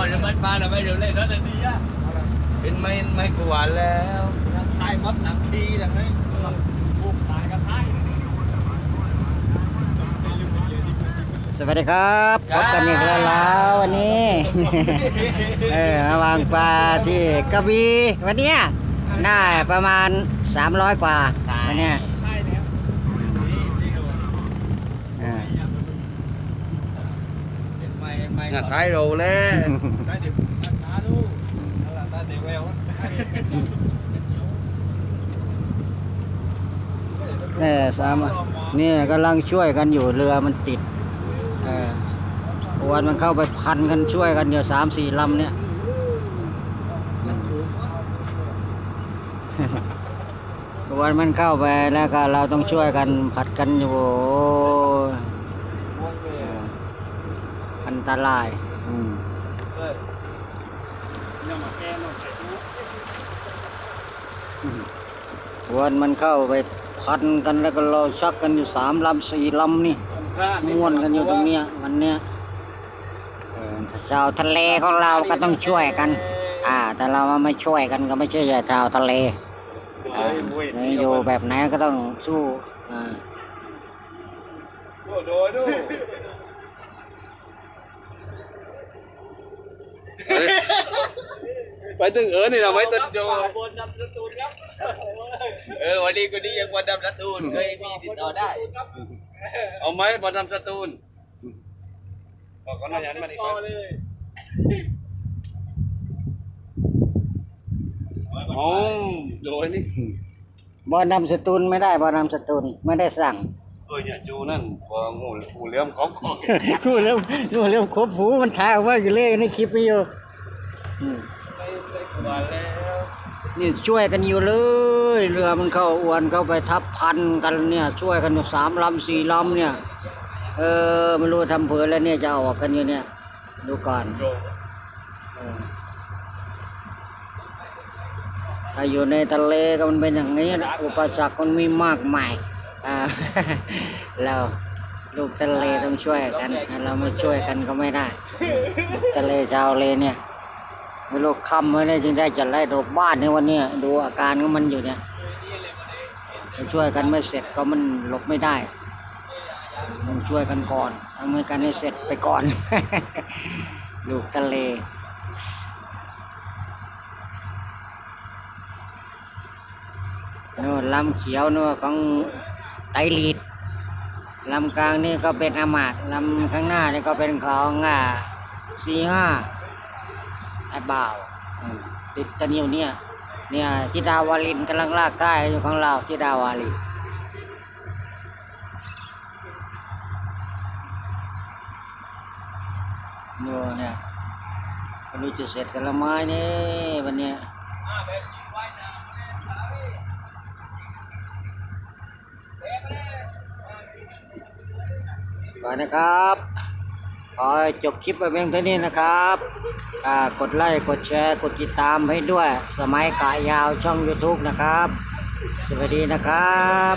ก่อนจะมันมาแล้วไม่เดี๋ยวเล่นแล้วดีอะเป็นไม่ไม่กวาดแล้วตายมดหนังทีนะเฮ้ยบุกตายกันท้ายสวัสดีครับพบกันอีกแล้วแล้ววันนี้เออมาวางปลาที่กระบี่วันเนี้ยได้ประมาณ 300 กว่าวันเนี้ยอ่า เป็นไม่ไม่งาท้ายเราแล้วได้เดี๋ยวตาดูนั่นแหละตาเดี๋ยวแววเนี่ยสามเนี่ยกำลังช่วยกันอยู่เรือมันติดเอออวนมันเข้าไปพันกันช่วยกันอยู่สามสี่ลำเนี่ย อวนมันเข้าไปแล้วก็เราต้องช่วยกันผัดกันอยู่โอ้ยเอออัน ตรายอืมอวนมันเข้าไปพันกันแล้วก็เราชักกันอยู่สามลำสี่ลำนี่ม้วนกันอยู่ตรงเนี้ยวันเนี้ยเออชาวทะเลของเราก็ต้องช่วยกัน อ่า แต่เราไม่ช่วยกันก็ไม่ใช่ชาวทะเลอ่าอยู่แบบไหนก็ต้องสู้อ่า ดูดูดู ไปถึงเออนี่เราไม่ตัดโยบนดำสตูนครับเออวันนี้ก็ดียังบนดำสตูนเคยมีติดต่อได้ เอาไหมบอลทำสตูนบอกก็น่ายันมาดีกว่าเลยโอ้โดยนี่บอลนำสตูลไม่ได้บอลนำสตูลไม่ได้สั่งเออเนี่ยจูนั่นพองูงูเหลี้ยมของของพูดเรื่องพูดเรื่องครบหูมันถ่ายออกมาอยู่เลยในคลิปวิดีโออื มไม่ไม่กลัวแล้วนี่ช่วยกันอยู่เลย เรือมันเข้าอวนเข้าไปทับพันกันเนี่ย ช่วยกันอยู่สามลำสี่ลำเนี่ย เออไม่รู้ทำเผื่อแล้วเนี่ยจะออกกันอยู่เนี่ย ดูก่อนถ้าอยู่ในทะเลก็มันเป็นอย่างนี้นะอุปสรรคมันมีมากมายอ่าเราลูกทะเลต้องช่วยกันถ้าเราไม่ช่วยกันก็ไม่ได้ ทะเลชาวเลเนี่ย ไม่รู้คำไม่ได้จึงได้จัดไล่ดอกบ้านในวันนี้ดูอาการของมันอยู่เนี่ยช่วยกันไม่เสร็จก็มันหลบไม่ได้ต้องช่วยกันก่อนทำให้กันให้เสร็จไปก่อน ลูกทะเลนู่นลำเขียวนู่นของไตลีดลำกลางนี่ก็เป็นอามาตลำข้างหน้านี่ก็เป็นของอ่าสี่ห้า ไอ้บ่าวอืมติดกันอยู่เนี่ยเนี่ยทิดาวาลินกำลังลากใต้อยู่ของเราทิดาวาลินดูเนี่ยไม่รู้จะเสร็จกันละไม้นี่วันเนี้ยก่อนนะครับ ขอจบคลิปไปเพียงเท่านี้นะครับกดไลค์กดแชร์กดติดตามให้ด้วย สมัยกะยาวช่อง YouTube นะครับ สวัสดีนะครับ